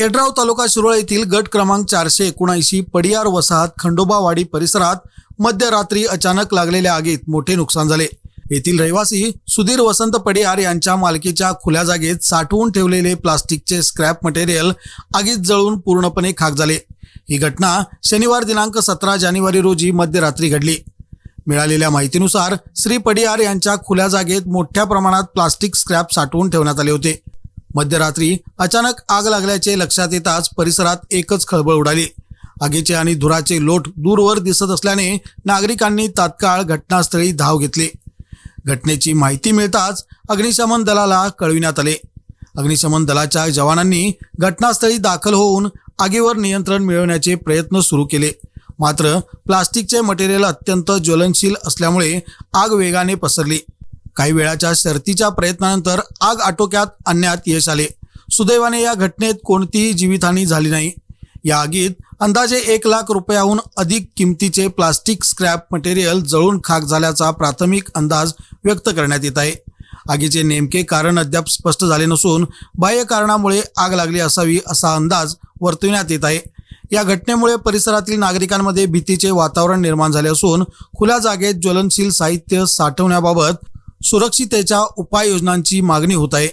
एड्राव तालुका शिरोळ येथील गट क्रमांक चारशे एकोणऐंशी पडियार वसाहत खंडोबावाडी परिसरात मध्यरात्री अचानक लागलेल्या आगीत मोठे नुकसान झाले. येथील रहिवासी सुधीर वसंत पडियार यांच्या मालकीच्या खुल्या जागेत साठवून ठेवलेले प्लास्टिकचे स्क्रॅप मटेरियल आगीत जळून पूर्णपणे खाक झाले. ही घटना शनिवार दिनांक सतरा जानेवारी रोजी मध्यरात्री घडली. मिळालेल्या माहितीनुसार श्री पडियार यांच्या खुल्या जागेत मोठ्या प्रमाणात प्लास्टिक स्क्रॅप साठवून ठेवण्यात आले होते. मध्यरात्री अचानक आग लागल्याचे लक्षात येताच परिसरात एकच खळबळ उडाली. आगीचे आणि धुराचे लोट दूरवर दिसत असल्याने नागरिकांनी तात्काळ घटनास्थळी धाव घेतली. घटनेची माहिती मिळताच अग्निशमन दलाला कळविण्यात आले. अग्निशमन दलाच्या जवानांनी घटनास्थळी दाखल होऊन आगीवर नियंत्रण मिळवण्याचे प्रयत्न सुरू केले. मात्र प्लास्टिकचे मटेरियल अत्यंत ज्वलनशील असल्यामुळे आग वेगाने पसरली. काही वेळाच्या शर्तीच्या प्रयत्नानंतर आग आटोक्यात आणण्यात यश आले. सुदैवाने या घटनेत कोणतीही जीवितहानी झाली नाही. या आगीत अंदाजे एक लाख रुपयाहून अधिक किमतीचे प्लास्टिक स्क्रॅप मटेरियल जळून खाक झाल्याचा प्राथमिक अंदाज व्यक्त करण्यात येत आहे. आगीचे नेमके कारण अद्याप स्पष्ट झाले नसून बाह्य कारणामुळे आग लागली असावी असा अंदाज वर्तविण्यात येत आहे. या घटनेमुळे परिसरातील नागरिकांमध्ये भीतीचे वातावरण निर्माण झाले असून खुल्या जागेत ज्वलनशील साहित्य साठवण्याबाबत सुरक्षितेच्या उपाययोजनांची मागणी होत आहे.